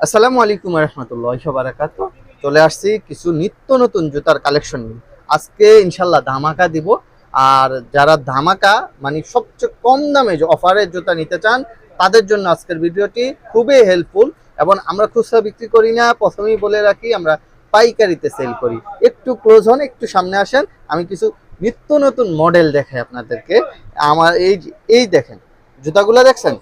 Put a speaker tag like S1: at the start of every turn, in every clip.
S1: আসসালামু আলাইকুম রহমতুল্লাহ বারাকাত চলে আসছি কিছু নিত্য নতুন জুতার কালেকশন নিয়ে। আজকে ইনশাল্লাহ ধামাকা দিব। আর যারা ধামাকা মানে সবচেয়ে কম দামে যে অফারের জুতা নিতে চান, তাদের জন্য আজকের ভিডিওটি খুবই হেল্পফুল এবং আমরা খুচরা বিক্রি করি না, প্রথমেই বলে রাখি, আমরা পাইকারিতে সেল করি। একটু ক্লোজ হন, একটু সামনে আসেন, আমি কিছু নিত্য নতুন মডেল দেখাই আপনাদেরকে। আমার এই এই দেখেন, জুতাগুলো দেখছেন?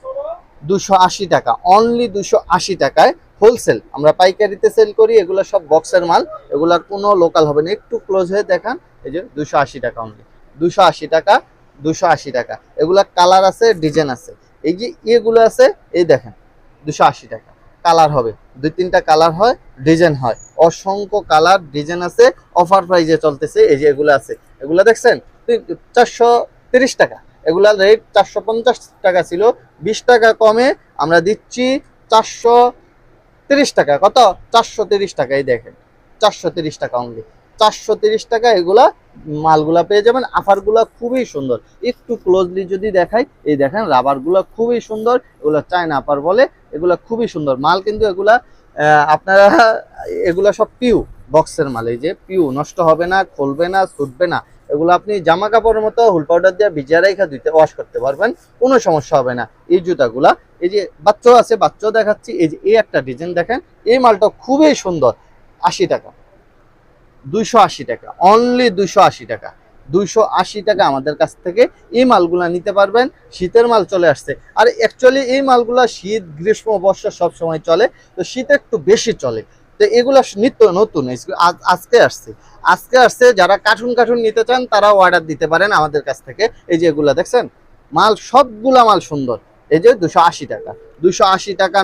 S1: দুশো আশি টাকা অনলি দুশো আশি টাকায় হোলসেল আমরা পাইকারিতে সেল করি, এগুলো সব বক্সের মাল, এগুলার কোনো লোকাল হবে না। একটু ক্লোজ হয়ে দেখান, এই যে দুশো আশি টাকা অনলি দুশো আশি টাকা, দুশো আশি টাকা। এগুলা কালার আছে ডিজাইন আছে। এই যে এগুলো আছে, এই দেখেন, দুশো আশি টাকা। কালার হবে। দুই তিনটা কালার হয় ডিজাইন হয়। অসংখ্য কালার ডিজাইন আছে অফার প্রাইজে চলতেছে, এই যে এগুলো আছে। এগুলো দেখছেন চারশো টাকা। এগুলার রেট চারশো পঞ্চাশ টাকা ছিল। বিশ টাকা কমে আমরা দিচ্ছি চারশো টাকা। কত? চারশো তিরিশ টাকা, এই দেখেন। চারশো তিরিশ টাকা অনলি চারশো তিরিশ টাকা এগুলা মালগুলা পেয়ে যাবেন। আফারগুলা খুবই সুন্দর। একটু ক্লোজলি যদি দেখাই, এই দেখেন রাবারগুলা খুবই সুন্দর। এগুলা চায়না আপার বলে, এগুলা খুবই সুন্দর। মাল কিন্তু এগুলা আপনারা, এগুলা সব পিউ বক্সের মাল। এই যে পিউ নষ্ট হবে না, খুলবে না, ছুটবে না। এগুলো আপনি জামা কাপড়ের মতো হুল পাউডার দিয়ে ভিজিয়ে রেখে ধুইতে ওয়াশ করতে পারবেন, কোনো সমস্যা হবে না। এই জুতাগুলা, এই যে বাচ্চাও আছে, বাচ্চাও দেখাচ্ছি, এই যে এই একটা ডিজাইন দেখেন, এই মালটা খুবই সুন্দর, আশি টাকা। দুইশো আশি টাকা অনলি দুইশো আশি টাকা। দুইশো আশি টাকা আমাদের কাছ থেকে এই মালগুলা নিতে পারবেন, শীতের মাল চলে আসছে। আর অ্যাকচুয়ালি এই মালগুলা শীত, গ্রীষ্ম, বর্ষা সব সময় চলে, তো শীত একটু বেশি চলে। তো এগুলা নিত্য নতুন আজকে আসছে। আজকে আসছে, যারা কার্টুন কার্টুন নিতে চান, তারাও অর্ডার দিতে পারেন আমাদের কাছ থেকে। এই যে এগুলা দেখছেন, মাল সবগুলা মাল সুন্দর। এই যে দুশো আশি টাকা। দুশো আশি টাকা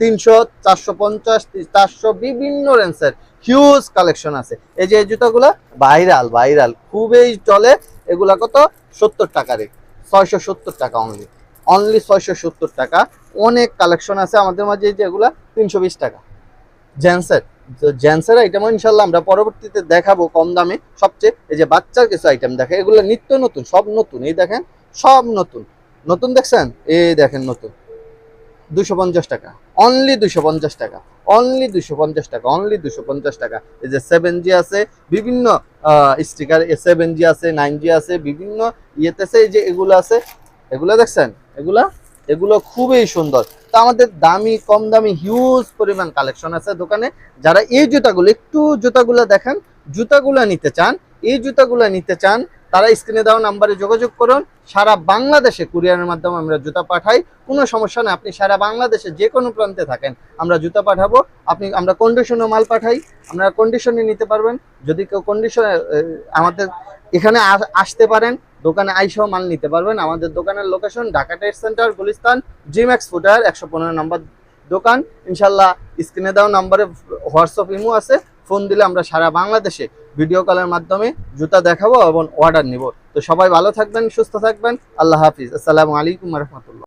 S1: তিনশো, চারশো পঞ্চাশ চারশো বিভিন্ন রেঞ্জের হিউজ কালেকশন আছে। এই যে এই জুতাগুলো ভাইরাল ভাইরাল খুবই চলে। এগুলা কত? সত্তর টাকা রে ছয়শো সত্তর টাকা অনলি অনলি ছয়শো সত্তর টাকা। অনেক কালেকশন আছে আমাদের মাঝে, এই যে এগুলা তিনশো বিশ টাকা। জেন্সের জেন্সের আইটেম ইনশাল্লাহ আমরা পরবর্তীতে দেখাবো কম দামে। সবচেয়ে এই যে বাচ্চার কিছু আইটেম দেখে এগুলো নিত্য নতুন, সব নতুন। এই দেখেন, সব নতুন। নতুন দেখছেন? এই দেখেন নতুন। দুশো পঞ্চাশ টাকা। অনলি দুশো পঞ্চাশ টাকা। অনলি দুশো পঞ্চাশ টাকা। অনলি দুশো পঞ্চাশ টাকা। এই যে সেভেন জি আছে, বিভিন্ন স্টিকার সেভেন জি আছে নাইন জি আছে, বিভিন্ন ইয়েতে যে এগুলো আছে। এগুলো দেখছেন? এগুলা এগুলো খুবই সুন্দর। তো আমাদের দামি, কম দামি হিউজ পরিমাণ কালেকশন আছে দোকানে। যারা এই জুতাগুলো, একটু জুতাগুলো দেখেন, জুতাগুলো নিতে চান, এই জুতাগুলো নিতে চান, তারা স্ক্রিনে দেওয়া নাম্বারে যোগাযোগ করুন। সারা বাংলাদেশে কুরিয়ারের মাধ্যমে আমরা জুতা পাঠাই। কোনো সমস্যা নেই, আপনি সারা বাংলাদেশে যে কোনো প্রান্তে থাকেন, আমরা জুতা পাঠাবো। আপনি, আমরা কন্ডিশনে মাল পাঠাই, আপনারা কন্ডিশনে নিতে পারবেন। যদি কেউ কন্ডিশনে আমাদের এখানে আস- আসতে পারেন দোকানে আইসাও মাল নিতে পারবেন। আমাদের দোকানের location Dhaka trade centre Gulistan জিম্যাক্স ফুটার একশো পনেরো নম্বর দোকান। ইনশাল্লাহ স্ক্রিনে দেওয়া নম্বরে হোয়াটসঅ্যাপ ইমো আছে। ফোন দিলে আমরা সারা বাংলাদেশে ভিডিও কলের মাধ্যমে জুতা দেখাবো এবং অর্ডার নিব। তো সবাই ভালো থাকবেন, সুস্থ থাকবেন। আল্লাহ হাফিজ। আসসালামু আলাইকুম রহমতুল্লাহ।